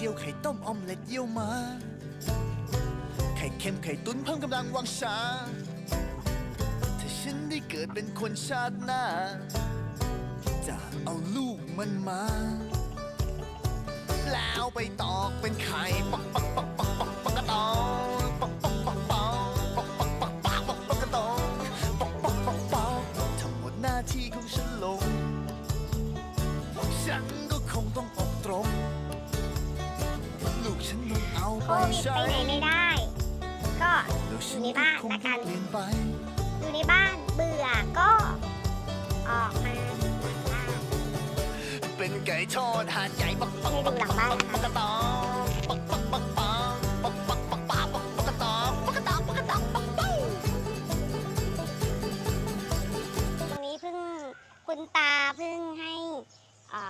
จียวไข่ต้มออมเล็ตเยี่ยวมา ไข่เค็มไข่ตุ้นเพิ่มกำลังวังชา ถ้าฉันได้เกิดเป็นคนชาติหน้า จะเอาลูกมันมา แล้วไปตอกเป็นไข่ปักปักปักปักปัก วิดไปไหนไม่ได้ ก็อยู่ในบ้านละกัน อยู่ในบ้านเบื่อก็ ออกมาเป็นไก่ทอดหาดใหญ่ปักปักให้ดูหลังบ้านนะปักคะกตองปักปักปักปักปักปักปักปักปักปักตองปักตองปักตองปักปักตรงนี้เพิ่งคุณตาเพิ่งให้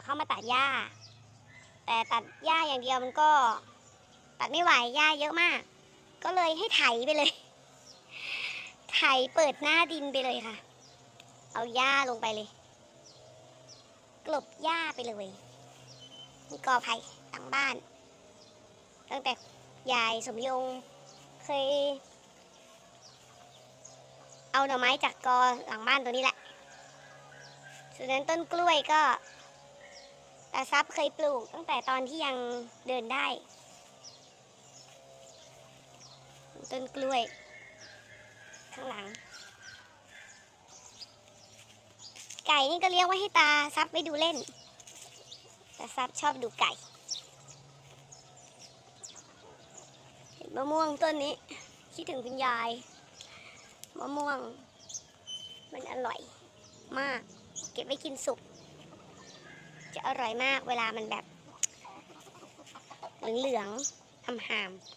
เข้ามาตัดหญ้า แต่ตัดหญ้าอย่างเดียวมันก็ ตัดไม่ไหวหญ้าเยอะมาก ก็เลยให้ไถไปเลย ไถเปิดหน้าดินไปเลยค่ะ เอาหญ้าลงไปเลย กลบหญ้าไปเลยมีกอไผ่หลังบ้าน ตั้งแต่ยายสมยงเคย เอาหน่อไม้จากกอหลังบ้านตัวนี้แหละส่วนนั้นต้นกล้วยก็ตาซับเคยปลูกตั้งแต่ตอนที่ยังเดินได้ ต้นกล้วย ข้างหลัง ไก่นี่ก็เลี้ยงไว้ให้ตาซับไว้ดูเล่น แตาซับชอบดูไก่เห็นมะม่วงต้นนี้ คิดถึงคุณยาย มะม่วง มันอร่อยมาก เก็บไว้กินสุก จะอร่อยมากเวลามันแบบ เหลืองๆหำๆ